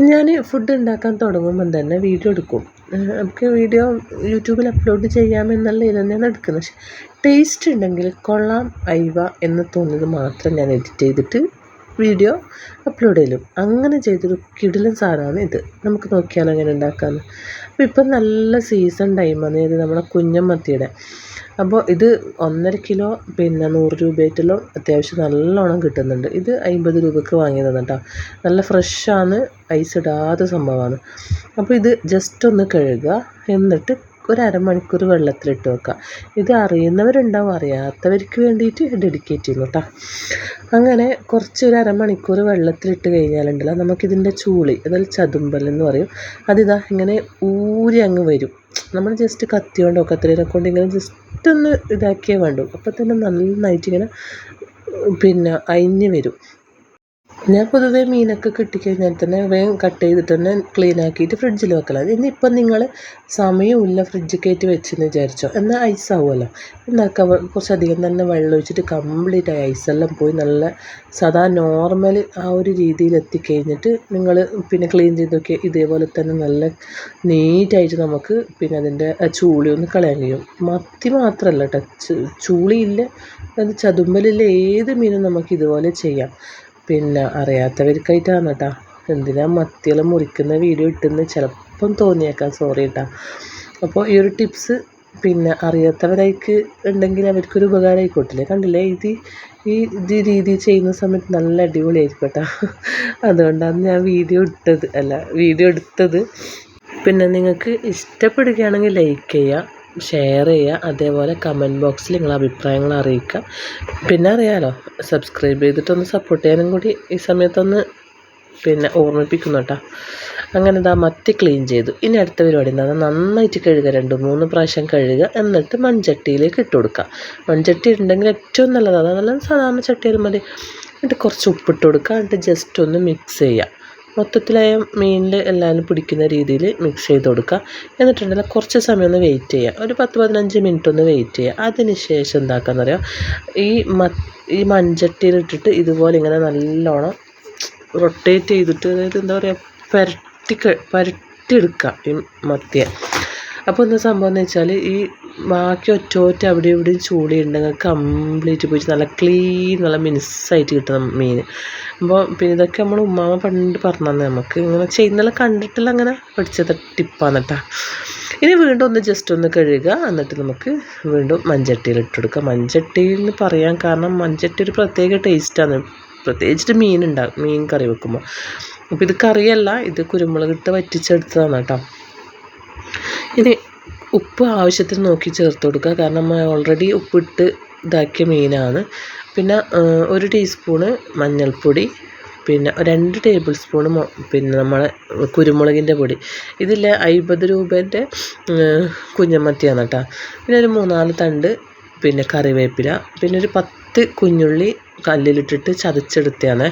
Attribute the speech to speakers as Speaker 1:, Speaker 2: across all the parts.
Speaker 1: ഞാൻ ഫുഡ് ഉണ്ടാക്കാൻ തുടങ്ങുമ്പം തന്നെ വീഡിയോ എടുക്കും. നമുക്ക് വീഡിയോ യൂട്യൂബിൽ അപ്ലോഡ് ചെയ്യാമെന്നുള്ള ഇത് തന്നെയാണ് എടുക്കുന്നത്. പക്ഷേ ടേസ്റ്റ് ഉണ്ടെങ്കിൽ കൊള്ളാം ഐവ എന്ന് തോന്നിയത് മാത്രം ഞാൻ എഡിറ്റ് ചെയ്തിട്ട് വീഡിയോ അപ്ലോഡ് ചെയ്യും അങ്ങനെ ചെയ്തൊരു കിടിലൻ സാധനമാണ് ഇത്. നമുക്ക് നോക്കിയാൽ അങ്ങനെ ഉണ്ടാക്കാമെന്ന് അപ്പോൾ ഇപ്പം നല്ല സീസൺ ടൈമാണ് ഇത് നമ്മുടെ കുഞ്ഞമ്മത്തിയുടെ അപ്പോൾ ഇത് ഒന്നര കിലോ പിന്നെ നൂറ് രൂപയായിട്ടുള്ള അത്യാവശ്യം നല്ലോണം കിട്ടുന്നുണ്ട്. ഇത് അമ്പത് രൂപയ്ക്ക് വാങ്ങിയതാണ് കേട്ടോ നല്ല ഫ്രഷാണ് ഐസ് ഇടാത്ത സംഭവമാണ്. അപ്പോൾ ഇത് ജസ്റ്റ് ഒന്ന് കഴുകുക. എന്നിട്ട് ഒരു അരമണിക്കൂർ വെള്ളത്തിലിട്ട് വെക്കുക. ഇത് അറിയുന്നവരുണ്ടാവും അറിയാത്തവർക്ക് വേണ്ടിയിട്ട് ഡെഡിക്കേറ്റ് ചെയ്യുന്നു കേട്ടോ അങ്ങനെ കുറച്ച് ഒരു അരമണിക്കൂർ വെള്ളത്തിലിട്ട് കഴിഞ്ഞാലുണ്ടല്ലോ നമുക്കിതിന്റെ ചൂളി അതായത് ചതുമ്പൽ എന്ന് പറയും അതിതാ ഇങ്ങനെ ഊരി അങ്ങ് വരും. നമ്മൾ ജസ്റ്റ് കത്തി കൊണ്ടോ കത്തിരിനെ കൊണ്ട് ഇങ്ങനെ ജസ്റ്റ് ഒന്ന് ഇതാക്കിയേ വേണ്ടൂ. അപ്പോൾ തന്നെ നന്നായിട്ട് ഇങ്ങനെ പിന്നെ അയിഞ്ഞ് വരും. ഞാൻ പൊതുവേ മീനൊക്കെ കിട്ടിക്കഴിഞ്ഞാൽ തന്നെ വേഗം കട്ട് ചെയ്തിട്ട് തന്നെ ക്ലീൻ ആക്കിയിട്ട് ഫ്രിഡ്ജിൽ വെക്കലാണ് ഇന്നിപ്പം നിങ്ങൾ സമയമില്ല ഫ്രിഡ്ജ് കയറ്റി വെച്ചെന്ന് വിചാരിച്ചോ. എന്നാൽ ഐസ് ആവുമല്ലോ. എന്നൊക്കെ കുറച്ചധികം തന്നെ വെള്ളം ഒഴിച്ചിട്ട് കംപ്ലീറ്റ് ആയി. ഐസെല്ലാം പോയി നല്ല സാധാ നോർമൽ ആ ഒരു രീതിയിൽ എത്തിക്കഴിഞ്ഞിട്ട് നിങ്ങൾ പിന്നെ ക്ലീൻ ചെയ്ത് നോക്കിയാൽ ഇതേപോലെ തന്നെ നല്ല നീറ്റായിട്ട് നമുക്ക് പിന്നെ അതിന്റെ ചൂളി ഒന്ന് കളയാൻ കഴിയും. മത്തി മാത്രമല്ല കേട്ടോ ചൂളിയില്ല അത് ചതുമ്പലില്ല ഏത് മീനും നമുക്ക് ഇതുപോലെ ചെയ്യാം. പിന്നെ അറിയാത്തവർക്കായിട്ടാണ് കേട്ടോ എന്തിനാ മത്തിയെല്ലാം മുറിക്കുന്ന വീഡിയോ ഇട്ടെന്ന് ചിലപ്പം തോന്നിയേക്കാം. സോറി കേട്ടോ അപ്പോൾ ഈ ഒരു ടിപ്സ് പിന്നെ അറിയാത്തവരായിക്ക് ഉണ്ടെങ്കിൽ അവർക്കൊരു ഉപകാരം ആയിക്കോട്ടില്ലേ കണ്ടില്ലേ? ഇത് ഈ ഇത് രീതി ചെയ്യുന്ന സമയത്ത് നല്ല അടിപൊളിയായിരിക്കും കേട്ടോ അതുകൊണ്ടാണ് ഞാൻ വീഡിയോ ഇട്ടത്. അല്ല വീഡിയോ എടുത്തത്. പിന്നെ നിങ്ങൾക്ക് ഇഷ്ടപ്പെടുകയാണെങ്കിൽ ലൈക്ക് ചെയ്യുക ഷെയർ ചെയ്യുക. അതേപോലെ കമന്റ് ബോക്സിൽ നിങ്ങളെ അഭിപ്രായങ്ങൾ അറിയിക്കുക. പിന്നെ അറിയാലോ സബ്സ്ക്രൈബ് ചെയ്തിട്ടൊന്ന് സപ്പോർട്ട് ചെയ്യാനും കൂടി ഈ സമയത്തൊന്ന് പിന്നെ ഓർമ്മിപ്പിക്കുന്നു കേട്ടോ. അങ്ങനെ ഇതാ മത്തി ക്ലീൻ ചെയ്തു. ഇനി അടുത്ത പരിപാടി എന്താ? നന്നായിട്ട് കഴുകുക. രണ്ട് മൂന്ന് പ്രാവശ്യം കഴുകുക. എന്നിട്ട് മൺചട്ടിയിലേക്ക് ഇട്ട് കൊടുക്കുക. മൺചട്ടി ഉണ്ടെങ്കിൽ ഏറ്റവും നല്ലതാണ് അതല്ല സാധാരണ ചട്ടിയാലും മതി. എന്നിട്ട് കുറച്ച് ഉപ്പിട്ട് കൊടുക്കുക. എന്നിട്ട് ജസ്റ്റ് ഒന്ന് മിക്സ് ചെയ്യുക. മൊത്തത്തിലായ മീനിൽ എല്ലാവരും പിടിക്കുന്ന രീതിയിൽ മിക്സ് ചെയ്ത് കൊടുക്കുക. എന്നിട്ടുണ്ടെങ്കിൽ കുറച്ച് സമയം ഒന്ന് വെയിറ്റ് ചെയ്യുക. ഒരു പത്ത് പതിനഞ്ച് മിനിറ്റ് ഒന്ന് വെയിറ്റ് ചെയ്യുക. അതിന് ശേഷം പറയുക ഈ മ ഈ മൺചട്ടിയിലിട്ടിട്ട് ഇതുപോലെ ഇങ്ങനെ നല്ലോണം റൊട്ടേറ്റ് ചെയ്തിട്ട് അതായത് എന്താ പറയുക പരട്ടി പുരട്ടിയെടുക്കുക ഈ മത്തിയെ. അപ്പോൾ എന്താ സംഭവം എന്ന് വെച്ചാൽ ഈ ബാക്കി ഒറ്റോറ്റ ഒറ്റ അവിടെ ഇവിടെയും ചൂടി ഉണ്ടെങ്കിൽ കംപ്ലീറ്റ് പോയിട്ട് നല്ല ക്ലീൻ നല്ല മിനുസ്സായിട്ട് കിട്ടണം മീൻ. അപ്പോൾ പിന്നെ ഇതൊക്കെ നമ്മൾ ഉമ്മാമ പണ്ട് പറഞ്ഞു തന്നെ നമുക്ക് ഇങ്ങനെ ചെയ്യുന്നതെല്ലാം കണ്ടിട്ടില്ല അങ്ങനെ പഠിച്ചത് ടിപ്പാണ് കേട്ടോ. ഇനി വീണ്ടും ഒന്ന് ജസ്റ്റ് ഒന്ന് കഴുകുക. എന്നിട്ട് നമുക്ക് വീണ്ടും മഞ്ചട്ടിയിൽ ഇട്ട് കൊടുക്കുക. മഞ്ചട്ടി എന്ന് പറയാൻ കാരണം മഞ്ചട്ടി ഒരു പ്രത്യേക ടേസ്റ്റാണ് പ്രത്യേകിച്ചിട്ട് മീൻ ഉണ്ടാകും മീൻ കറി വെക്കുമ്പോൾ അപ്പോൾ ഇത് കറിയല്ല ഇത് കുരുമുളകിട്ട് വറ്റിച്ചെടുത്തതാണ് കേട്ടോ. ഇനി ഉപ്പ് ആവശ്യത്തിന് നോക്കി ചേർത്ത് കൊടുക്കുക. കാരണം ഓൾറെഡി ഉപ്പിട്ട് ഇതാക്കിയ മീനാണ്. പിന്നെ ഒരു ടീസ്പൂണ് മഞ്ഞൾപ്പൊടി പിന്നെ രണ്ട് ടേബിൾ സ്പൂണ് പിന്നെ നമ്മളെ കുരുമുളകിന്റെ പൊടി. ഇതിൽ അമ്പത് രൂപേന്റെ കുഞ്ഞമത്തിയാണ് കേട്ടോ പിന്നെ ഒരു മൂന്നാൽ തണ്ട് പിന്നെ കറിവേപ്പില പിന്നെ ഒരു പത്ത് കുഞ്ഞുള്ളി കല്ലിലിട്ടിട്ട് ചതച്ചെടുത്തതാണ്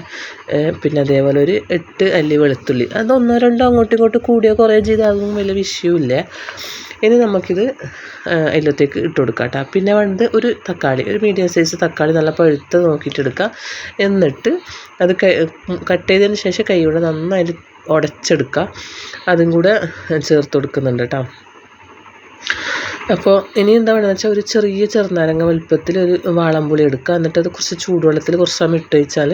Speaker 1: പിന്നെ അതേപോലെ ഒരു എട്ട് അല്ലി വെളുത്തുള്ളി. അത് ഒന്നോ രണ്ടോ അങ്ങോട്ടും ഇങ്ങോട്ടും കൂടിയോ കുറേ ചെയ്താൽ അതൊന്നും വലിയ വിഷയമില്ല ഇനി നമുക്കിത് അതിലത്തേക്ക് ഇട്ട് കൊടുക്കാം കേട്ടോ പിന്നെ വേണ്ടത് ഒരു തക്കാളി ഒരു മീഡിയം സൈസ് തക്കാളി നല്ല പഴുത്ത് നോക്കിയിട്ട് എടുക്കുക എന്നിട്ട് അത് കട്ട് ചെയ്തതിന് ശേഷം കൈ കൊണ്ട് നന്നായിട്ട് ഉടച്ചെടുക്കുക അതും കൂടെ ചേർത്ത് കൊടുക്കുന്നുണ്ട് കേട്ടോ. അപ്പോൾ ഇനി എന്താ വേണമെന്ന് വെച്ചാൽ ഒരു ചെറിയ ചെറുനാരങ്ങ വലുപ്പത്തിൽ ഒരു വാളംപുളി എടുക്കുക എന്നിട്ട് അത് കുറച്ച് ചൂടുവെള്ളത്തിൽ കുറച്ച് സമയം ഇട്ട് വെച്ചാൽ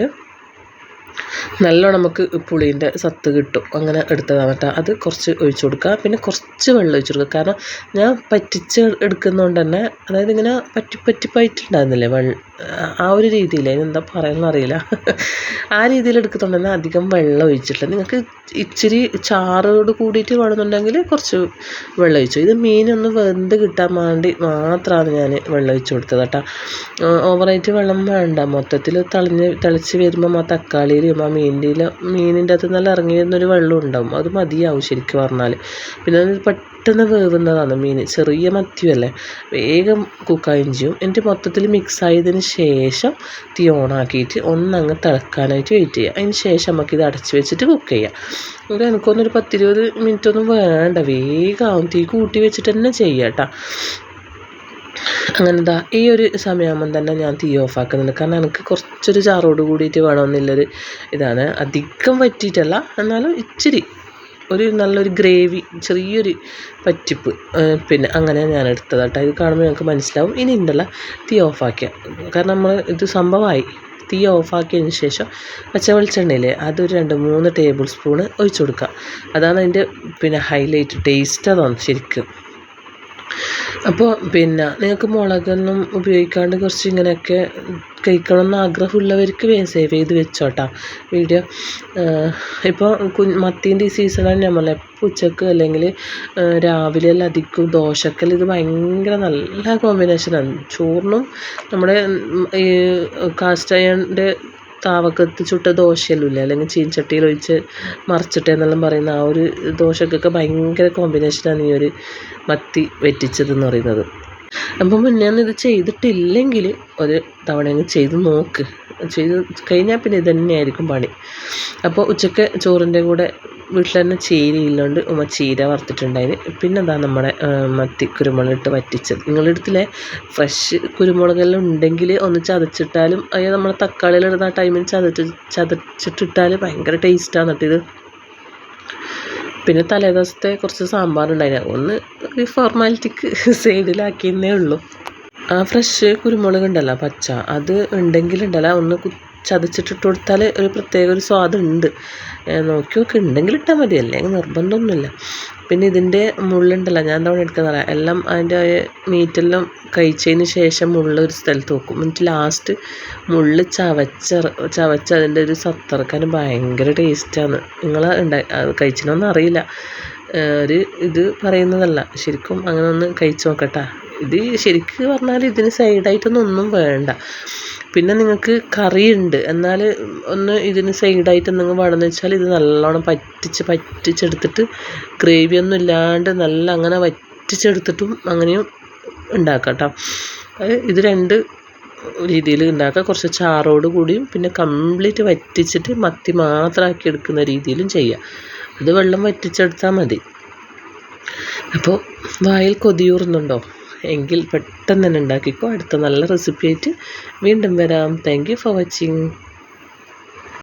Speaker 1: നല്ലോണം നമുക്ക് പുളീന്റെ സത്ത് കിട്ടും. അങ്ങനെ എടുത്തതാണ് കേട്ടോ. അത് കുറച്ച് ഒഴിച്ചു കൊടുക്കുക പിന്നെ കുറച്ച് വെള്ളം ഒഴിച്ചു കൊടുക്കുക കാരണം ഞാൻ പറ്റിച്ച് എടുക്കുന്നതുകൊണ്ട് തന്നെ അതായത് ഇങ്ങനെ പറ്റി പറ്റിപ്പായിട്ടുണ്ടായിരുന്നില്ലേ? വെള്ളം ആ ഒരു രീതിയിൽ എന്താ പറയുന്നത് അറിയില്ല. ആ രീതിയിൽ എടുക്കുന്നുണ്ടെങ്കിൽ അധികം വെള്ളം ഒഴിച്ചിട്ടില്ല. നിങ്ങൾക്ക് ഇച്ചിരി ചാറോട് കൂടിയിട്ട് വേണമെന്നുണ്ടെങ്കിൽ കുറച്ച് വെള്ളം ഒഴിച്ചു. ഇത് മീനൊന്ന് വെന്ത് കിട്ടാൻ വേണ്ടി മാത്രമാണ് ഞാൻ വെള്ളം ഒഴിച്ചു കൊടുത്തത് കേട്ടോ. ഓവറായിട്ട് വെള്ളം വേണ്ട. മൊത്തത്തിൽ തളിഞ്ഞ് തിളച്ച് വരുമ്പം ആ തക്കാളിയിലും ആ മീനിന്റെ മീനിന്റെ അകത്ത് നല്ല ഇറങ്ങി വരുന്നൊരു വെള്ളം ഉണ്ടാവും. അത് മതിയാവും ശരിക്കും പറഞ്ഞാൽ പിന്നെ വേവുന്നതാണ് മീൻ ചെറിയ മത്തിയല്ലേ വേഗം കുക്കായും ചെയ്യും. എന്നിട്ട് മൊത്തത്തിൽ മിക്സ് ആയതിന് ശേഷം തീ ഓണാക്കിയിട്ട് ഒന്നങ്ങ് തിളക്കാനായിട്ട് വെയിറ്റ് ചെയ്യുക. അതിന് ശേഷം നമുക്കിത് അടച്ച് വെച്ചിട്ട് കുക്ക് ചെയ്യാം. ഇവിടെ എനിക്കൊന്നൊരു പത്തിരുപത് മിനിറ്റ് ഒന്നും വേണ്ട. വേഗമാവും തീ കൂട്ടി വെച്ചിട്ട് തന്നെ ചെയ്യാം കേട്ടോ. അങ്ങനെ എന്താ ഈ ഒരു സമയമാകുമ്പം തന്നെ ഞാൻ തീ ഓഫ് ആക്കുന്നുണ്ട്. കാരണം എനിക്ക് കുറച്ചൊരു ചാറോട് കൂടിയിട്ട് വേണമെന്നുള്ളൊരു ഇതാണ്. അധികം വറ്റിയിട്ടല്ല. എന്നാലും ഇച്ചിരി ഒരു നല്ലൊരു ഗ്രേവി ചെറിയൊരു പറ്റിപ്പ് പിന്നെ അങ്ങനെ ഞാൻ എടുത്തത് കേട്ടോ ഇത് കാണുമ്പോൾ ഞങ്ങൾക്ക് മനസ്സിലാവും. ഇനി ഉണ്ടല്ല തീ ഓഫാക്കിയ കാരണം നമ്മൾ ഇത് സംഭവമായി. തീ ഓഫാക്കിയതിന് ശേഷം പച്ച വെളിച്ചെണ്ണയില്ലേ അതൊരു രണ്ട് മൂന്ന് ടേബിൾ സ്പൂണ് ഒഴിച്ചു കൊടുക്കുക. അതാണ് അതിന്റെ പിന്നെ ഹൈലൈറ്റ് ടേസ്റ്റ് അതാണ് ശരിക്കും. അപ്പോൾ പിന്നെ നിങ്ങൾക്ക് മുളകൊന്നും ഉപയോഗിക്കാണ്ട് കുറച്ച് ഇങ്ങനെയൊക്കെ കഴിക്കണമെന്ന് ആഗ്രഹമുള്ളവർക്ക് വേഗം സേവ് ചെയ്ത് വെച്ചോട്ടാ വീഡിയോ ഇപ്പോൾ കു മത്തീന്റെ ഈ സീസണാണ് നമ്മൾ ഉച്ചയ്ക്ക് അല്ലെങ്കിൽ രാവിലെ എല്ലാം അധികം ദോശക്കൽ ഇത് ഭയങ്കര നല്ല കോമ്പിനേഷനാണ് ചോറിനും നമ്മുടെ ഈ കാസ്റ്റ് താവക്കത്ത് ചുട്ട ദോശയെല്ലാം അല്ലെങ്കിൽ ചീനച്ചട്ടിയിൽ ഒഴിച്ച് മറിച്ചിട്ട് എന്നെല്ലാം പറയുന്ന ആ ഒരു ദോശക്കൊക്കെ ഭയങ്കര കോമ്പിനേഷനാണ് ഈ ഒരു മത്തി വെറ്റിച്ചതെന്ന് പറയുന്നത്. അപ്പം മുന്നേ ഇത് ചെയ്തിട്ടില്ലെങ്കിൽ ഒരു തവണ ചെയ്ത് നോക്ക്. ചെയ്ത് കഴിഞ്ഞാൽ പിന്നെ തന്നെയായിരിക്കും പണി. അപ്പോൾ ഉച്ചയ്ക്ക് ചോറിന്റെ കൂടെ വീട്ടിൽ തന്നെ ചീര ഇല്ലോണ്ട് ഉമ്മ ചീര വറുത്തിട്ടുണ്ടായിന്. പിന്നെ എന്താ നമ്മുടെ മത്തി കുരുമുളക് ഇട്ട് വറ്റിച്ചത്. നിങ്ങളുടെ അടുത്തിലെ ഫ്രഷ് കുരുമുളകെല്ലാം ഉണ്ടെങ്കിൽ ഒന്ന് ചതച്ചിട്ടാലും അതായത് നമ്മൾ തക്കാളിയിൽ ഇടുന്ന ആ ടൈമിൽ ചതച്ച് ചതച്ചിട്ടിട്ടാൽ ഭയങ്കര ടേസ്റ്റാണ് കേട്ടോ ഇത്. പിന്നെ തലേ ദിവസത്തെ കുറച്ച് സാമ്പാറുണ്ടായിരുന്നു ഒന്ന് ഒരു ഫോർമാലിറ്റിക്ക് സൈഡിലാക്കിയെന്നേ ഉള്ളൂ. ആ ഫ്രഷ് കുരുമുളക് ഉണ്ടല്ലോ പച്ച. അത് ഉണ്ടെങ്കിൽ ഉണ്ടെങ്കിലുണ്ടല്ലോ ഒന്ന് ചതച്ചിട്ടിട്ട് കൊടുത്താൽ ഒരു പ്രത്യേക ഒരു സ്വാദുണ്ട് നോക്കി നോക്കി ഉണ്ടെങ്കിൽ ഇട്ടാൽ മതി. അല്ലെങ്കിൽ നിർബന്ധമൊന്നുമില്ല. പിന്നെ ഇതിന്റെ മുള്ളുണ്ടല്ലോ ഞാൻ തവണ എടുക്കുന്ന എല്ലാം അതിന്റെ മീറ്റെല്ലാം കഴിച്ചതിന് ശേഷം മുള്ള ഒരു സ്ഥലത്ത് വെക്കും. എന്നിട്ട് ലാസ്റ്റ് മുള്ള് ചവച്ച ചവച്ച അതിന്റെ ഒരു സത്തറക്കാൻ ഭയങ്കര ടേസ്റ്റാണ് നിങ്ങൾ ഉണ്ടായി കഴിച്ചിനൊന്നും അറിയില്ല. ഒരു ഇത് പറയുന്നതല്ല. ശരിക്കും അങ്ങനെ ഒന്ന് കഴിച്ച് നോക്കട്ടെ. ഇത് ശരിക്ക് പറഞ്ഞാൽ ഇതിന് സൈഡായിട്ടൊന്നും ഒന്നും വേണ്ട. പിന്നെ നിങ്ങൾക്ക് കറിയുണ്ട്. എന്നാൽ ഒന്ന് ഇതിന് സൈഡായിട്ട് എന്തെങ്കിലും വേണമെന്ന് വെച്ചാൽ ഇത് നല്ലോണം പറ്റിച്ച് പറ്റിച്ചെടുത്തിട്ട് ഗ്രേവി ഒന്നും ഇല്ലാണ്ട് നല്ല അങ്ങനെ വറ്റിച്ചെടുത്തിട്ടും അങ്ങനെയും ഉണ്ടാക്കാം കേട്ടോ ഇത് രണ്ട് രീതിയിൽ ഉണ്ടാക്കാം. കുറച്ച് ചാറോട് കൂടിയും പിന്നെ കംപ്ലീറ്റ് വറ്റിച്ചിട്ട് മത്തി മാത്രമാക്കി എടുക്കുന്ന രീതിയിലും ചെയ്യാം. അത് വെള്ളം വറ്റിച്ചെടുത്താൽ മതി. അപ്പോൾ വായിൽ കൊതിയൂറുന്നുണ്ടോ എങ്കിൽ പെട്ടെന്ന് തന്നെ ഉണ്ടാക്കിക്കോ. അടുത്ത നല്ല റെസിപ്പി ആയിട്ട് വീണ്ടും വരാം. Thank for watching